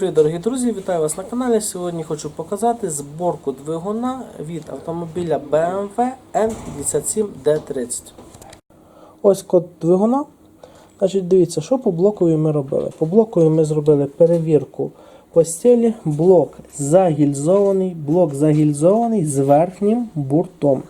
привіт, дорогі друзі! Вітаю вас на каналі. Сьогодні хочу показати зборку двигуна від автомобіля BMW N57D30. Ось код двигуна. Значить, дивіться, що по блокові ми робили. По блокові ми зробили перевірку постелі. Блок загільзований, блок загільзований з верхнім буртом.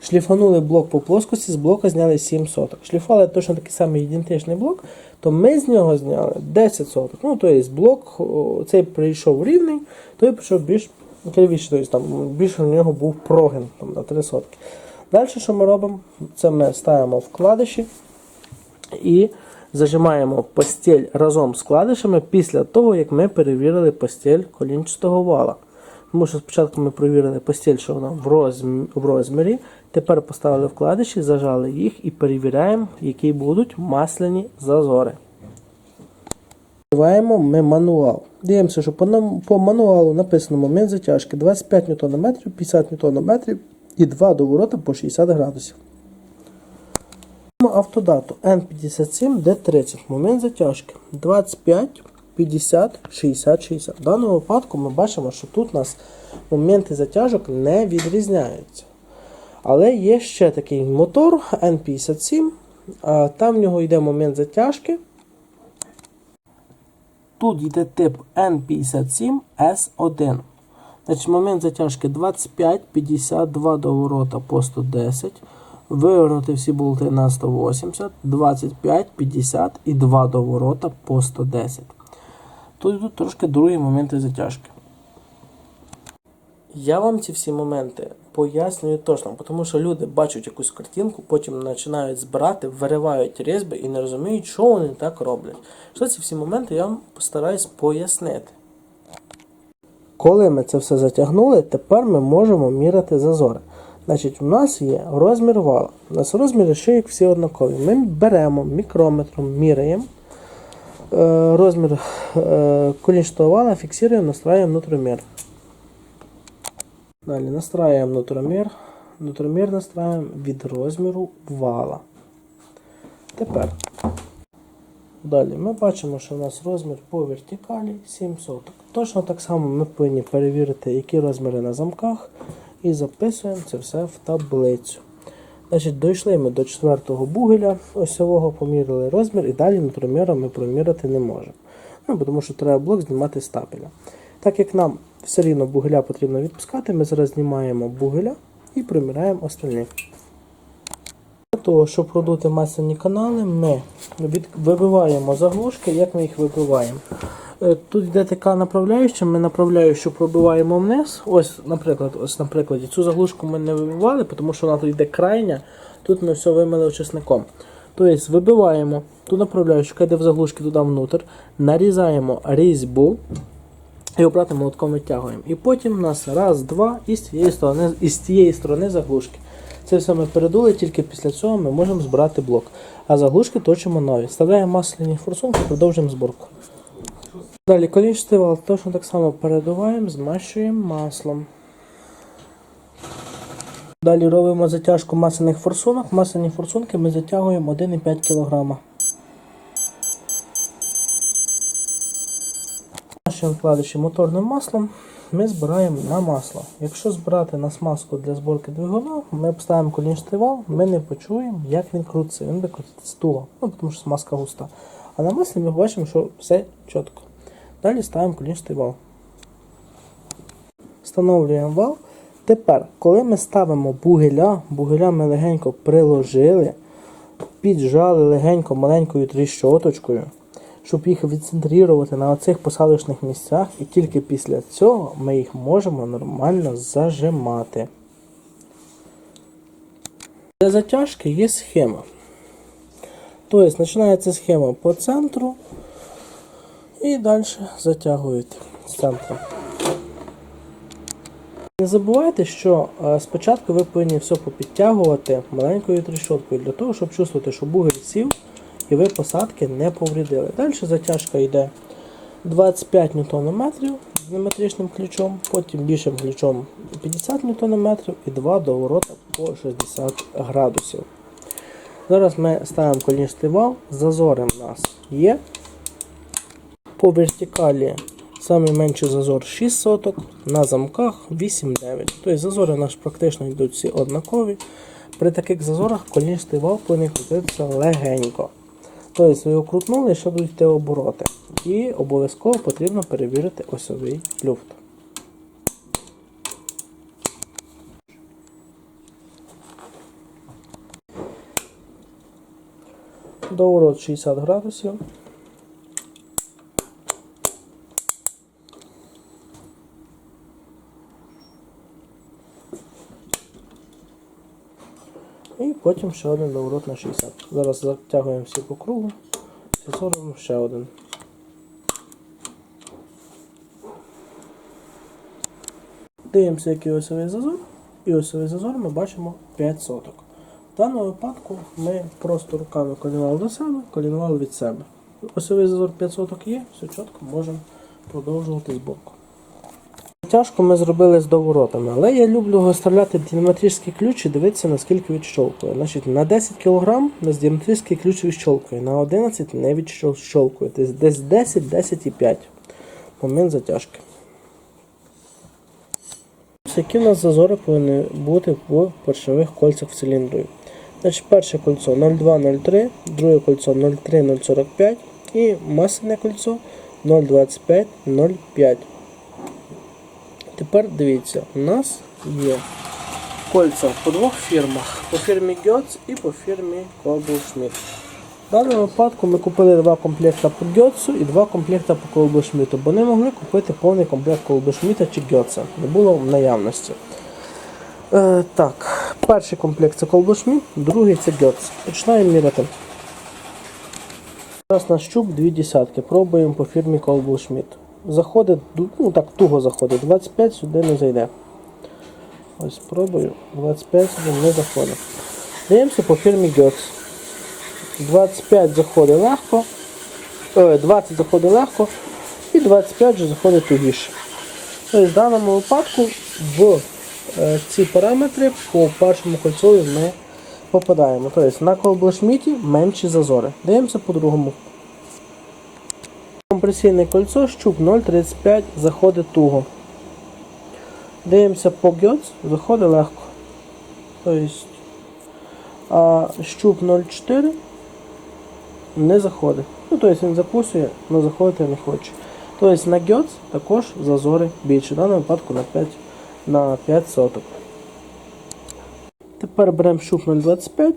Шліфанули блок по плоскості, з блока зняли 7 соток. Шліфували точно такий самий ідентичний блок, то ми з нього зняли 10 соток. Ну, тобто блок цей прийшов рівний, той пішов більш кривіше, тобто там більше в нього був прогин там, на 3 сотки. Далі, що ми робимо? Це ми ставимо вкладиші і зажимаємо постіль разом з вкладишами після того, як ми перевірили постіль колінчатого вала. Тому що спочатку ми перевірили постіль, що вона в розмірі. Тепер поставили вкладиші, зажали їх і перевіряємо, які будуть масляні зазори. Відкриваємо ми мануал. Дивимося, що по, нам- по мануалу написано момент затяжки 25 Нм, 50 Нм і 2 доворота по 60 градусів. Автодату N57 D30. Момент затяжки 25, 50, 60, 60. В даному випадку ми бачимо, що тут у нас моменти затяжок не відрізняються. Але є ще такий мотор N57. Там в нього йде момент затяжки. Тут йде тип N57S1. Значить, момент затяжки 25, 52 до ворота по 110. Вивернути всі болти на 180, 25, 50 і 2 до ворота по 110. Тут йдуть трошки другі моменти затяжки. Я вам ці всі моменти пояснюю точно, тому що люди бачать якусь картинку, потім починають збирати, виривають різьби і не розуміють, що вони так роблять. Що ці всі моменти я вам постараюсь пояснити. Коли ми це все затягнули, тепер ми можемо міряти зазори. Значить, у нас є розмір вала. У нас розміри шиїк всі однакові. Ми беремо мікрометром, міряємо. Е, розмір е, колінчатого вала, фіксуємо, настраиваем нутромер. Далі настраиваем нутромер. Нутромер настраиваем від розміру вала. Тепер. Далі ми бачимо, що у нас розмір по вертикалі 7 соток. Точно так само ми повинні перевірити, які розміри на замках, і записуємо це все в таблицю. Значить, Дійшли ми до четвертого бугеля, осьового поміряли розмір і далі нутроміром ми проміряти не можемо. Ну, тому що треба блок знімати з табеля. Так як нам все рівно бугеля потрібно відпускати, ми зараз знімаємо бугеля і проміряємо остальні. Для того, щоб продути масляні канали, ми вибиваємо заглушки. Як ми їх вибиваємо? Е, Тут йде така направляюча, ми направляючу пробиваємо вниз. Ось, наприклад, ось, на прикладі, цю заглушку ми не вибивали, тому що вона тут йде крайня. Тут ми все вимили очисником. Тобто вибиваємо ту направляючу, яка йде в заглушки туди внутрь, нарізаємо різьбу і обратним молотком витягуємо. І потім у нас раз, два, і з цієї сторони, і з цієї сторони заглушки. Це все ми передули, тільки після цього ми можемо збирати блок. А заглушки точимо нові. Вставляємо масляні форсунки, продовжуємо зборку. Далі колінчатий вал точно так само передуваємо, змащуємо маслом. Далі робимо затяжку масляних форсунок. Масляні форсунки ми затягуємо 1,5 кг. Нашим вкладачем моторним маслом ми збираємо на масло. Якщо збирати на смазку для зборки двигуна, ми поставимо колінчатий вал, ми не почуємо, як він крутиться. Він буде крутитися стуло, ну, тому що смазка густа. А на маслі ми бачимо, що все чітко. Далі ставимо колінчатий вал. Встановлюємо вал. Тепер, коли ми ставимо бугеля, бугеля ми легенько приложили, піджали легенько маленькою тріщоточкою, щоб їх відцентрувати на оцих посадочних місцях, і тільки після цього ми їх можемо нормально зажимати. Для затяжки є схема. Тобто починається схема по центру і далі затягуєте з центру. Не забувайте, що е, спочатку ви повинні все попідтягувати маленькою тріщоткою для того, щоб чувствувати, що бугель сів і ви посадки не повредили. Далі затяжка йде 25 Нм з неметричним ключом, потім більшим ключом 50 Нм і 2 доворота по 60 градусів. Зараз ми ставимо колінчатий вал, зазори в нас є. По вертикалі Самий менший зазор 6 соток, на замках 8-9. Тобто зазори у нас практично йдуть всі однакові. При таких зазорах колінчатий вал повинен крутитися легенько. Тобто ви його крутнули і ще будуть йти обороти. І обов'язково потрібно перевірити осьовий люфт. Доворот 60 градусів. І потім ще один доворот на 60. Зараз затягуємо всі по кругу. Всі робимо ще один. Дивимося, який осьовий зазор. І осьовий зазор ми бачимо 5 соток. В даному випадку ми просто руками колінували до себе, колінували від себе. Осьовий зазор 5 соток є, все чітко, можемо продовжувати зборку. Тяжко ми зробили з доворотами, але я люблю виставляти діаметричний ключ і дивитися, наскільки відщолкує. Значить, на 10 кг нас діаметричний ключ відщолкує, на 11 не відщолкує. Тобто десь 10, 10,5. Момент затяжки. Які у нас зазори повинні бути в поршневих кольцях в циліндрі. Значить, перше кольцо 0,2-0,3, друге кольцо 0,3-0,45 і масляне кольцо 0,25-0,5. Тепер дивіться, у нас є кольця по двох фірмах. По фірмі Götz і по фірмі Schmidt. В даному випадку ми купили два комплекти по Götzу і два комплекти по Schmidt, бо не могли купити повний комплект Schmidt чи Götza. Не було в наявності. Е, так, перший комплект це Schmidt, другий це Götz. Починаємо міряти. Зараз на щуп дві десятки. Пробуємо по фірмі Schmidt. Заходить, ну так туго заходить, 25 сюди не зайде. Ось спробую. 25 сюди не заходить. Дивимося по фірмі Götz. 25 заходить легко, ой, 20 заходить легко і 25 вже заходить тугіше. Тобто в даному випадку в е, ці параметри по першому кольцові ми попадаємо. Тобто на колблошміті менші зазори. Дивимося по другому. Компресійне кольцо, щуп 0,35 заходить туго. Дивимося по гьоц, заходить легко. Тобто, щуп 0,4 не заходить. Ну, тобто він запустує, але заходити не хоче. Тобто на гьоц також зазори більше. В даному випадку на 5, на 5 соток. Тепер беремо щуп 0,25.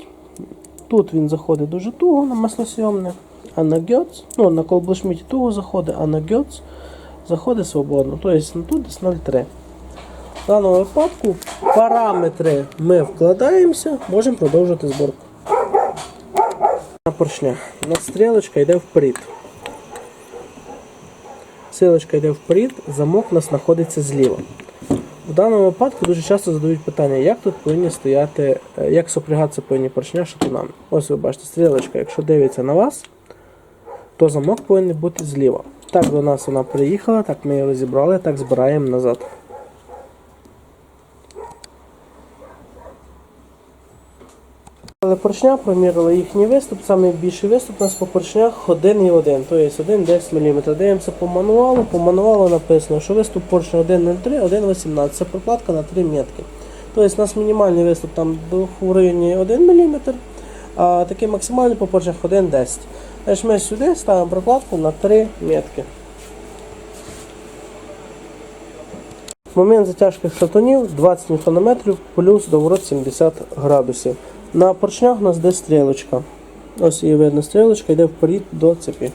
Тут він заходить дуже туго на маслосйомне. А на гьоц, ну на колблошміті туго заходить, а на гьоц заходить свободно. Тобто тут десь 0,3. В даному випадку параметри ми вкладаємося, можемо продовжити зборку. На поршня. У нас стрілочка йде вперед. Стрілочка йде вперед, замок у нас знаходиться зліва. В даному випадку дуже часто задають питання, як тут повинні стояти, е, як сопрягатися повинні поршня шатунами. Ось ви бачите, стрілочка, якщо дивиться на вас, то замок повинен бути зліва. Так до нас вона приїхала, так ми її розібрали, так збираємо назад. Але поршня промірили їхній виступ, найбільший виступ у нас по поршнях 1,1, тобто 1,10 мм. Дивимося по мануалу, по мануалу написано, що виступ поршня 1,03, 1,18, це прокладка на 3 метки. Тобто у нас мінімальний виступ там в районі 1 мм, а такий максимальний по поршнях 1,10 Значить ми сюди ставимо прокладку на 3 метки. Момент затяжки шатунів 20 Нм плюс доворот 70 градусів. На поршнях у нас де стрілочка. Ось її видно стрілочка, йде вперед до цепі.